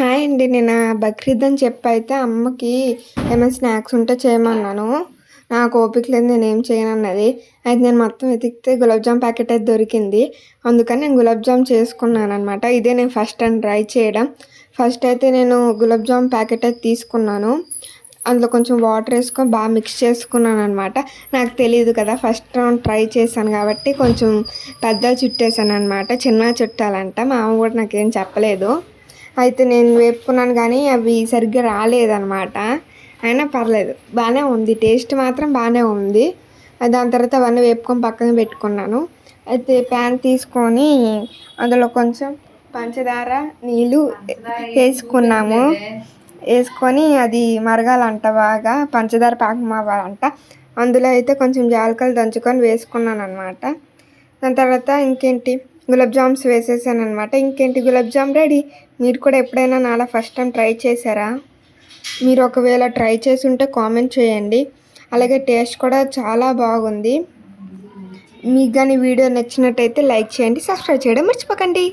Hi అండి నేను బక్రీద్ అని చెప్పి అయితే అమ్మకి ఏమైనా స్నాక్స్ ఉంటే చేయమన్నాను. నాకు ఓపిక లేదు నేను ఏం చేయను అన్నది. అయితే నేను మొత్తం వెతికితే గులాబ్జామ్ ప్యాకెట్ అయితే దొరికింది. అందుకని నేను గులాబ్ జామ్ చేసుకున్నాను అనమాట ఇదే నేను ఫస్ట్ టైం ట్రై చేయడం. ఫస్ట్ అయితే నేను గులాబ్ జామ్ ప్యాకెట్ అయితే తీసుకున్నాను. అందులో కొంచెం వాటర్ వేసుకొని బాగా మిక్స్ చేసుకున్నాను అనమాట నాకు తెలియదు కదా ఫస్ట్ రౌండ్ ట్రై చేశాను కాబట్టి కొంచెం పెద్ద చుట్టేసాను అనమాట చిన్న చుట్టాలంట మా అమ్మ కూడా నాకేం చెప్పలేదు. అయితే నేను వేపుకున్నాను కానీ అవి సరిగ్గా రాలేదన్నమాట. అయినా పర్లేదు. బాగానే ఉంది. టేస్ట్ మాత్రం బాగానే ఉంది. దాని తర్వాత అవన్నీ వేపుకొని పక్కన పెట్టుకున్నాను. అయితే ప్యాన్ తీసుకొని అందులో కొంచెం పంచదార నీళ్ళు వేసుకున్నాము. వేసుకొని అది మరగాలంట బాగా. పంచదార పాకం అవ్వాలంట. అందులో అయితే కొంచెం జాలకలు దంచుకొని వేసుకున్నాను అనమాట దాని తర్వాత ఇంకేంటి? గులాబ్ జామ్స్ వేసేసాను అనమాట ఇంకేంటి గులాబ్ జామ్ రెడీ? మీరు కూడా ఎప్పుడైనా నాలా ఫస్ట్ టైం ట్రై చేశారా? మీరు ఒకవేళ ట్రై చేసి ఉంటే కామెంట్ చేయండి. అలాగే టేస్ట్ కూడా చాలా బాగుంది. మీకు కానీ వీడియో నచ్చినట్టయితే లైక్ చేయండి సబ్స్క్రైబ్ చేయడం మర్చిపోకండి.